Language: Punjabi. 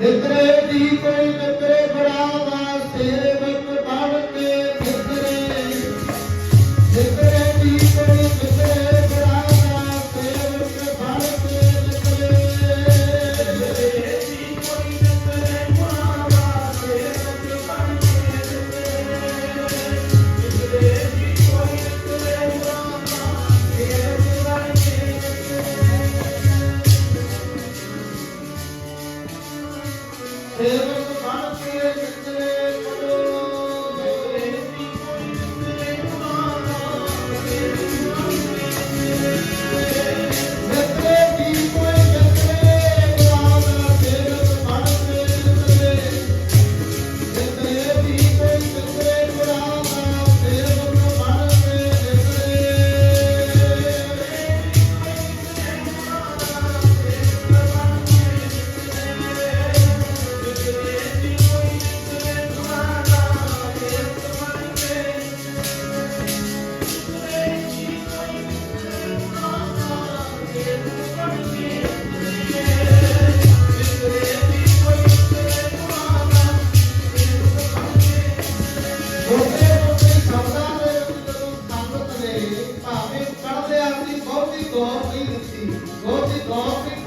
ਨਿਤਰੇ ਦੀ ਕੋਈ ਨਿਤਰੇ ਬੜਾ ਸੇਵਕ ਸੰਤ ਕੇ ਕਿਤਨੇ ਪਦ Gote, gote, golpe, golpe,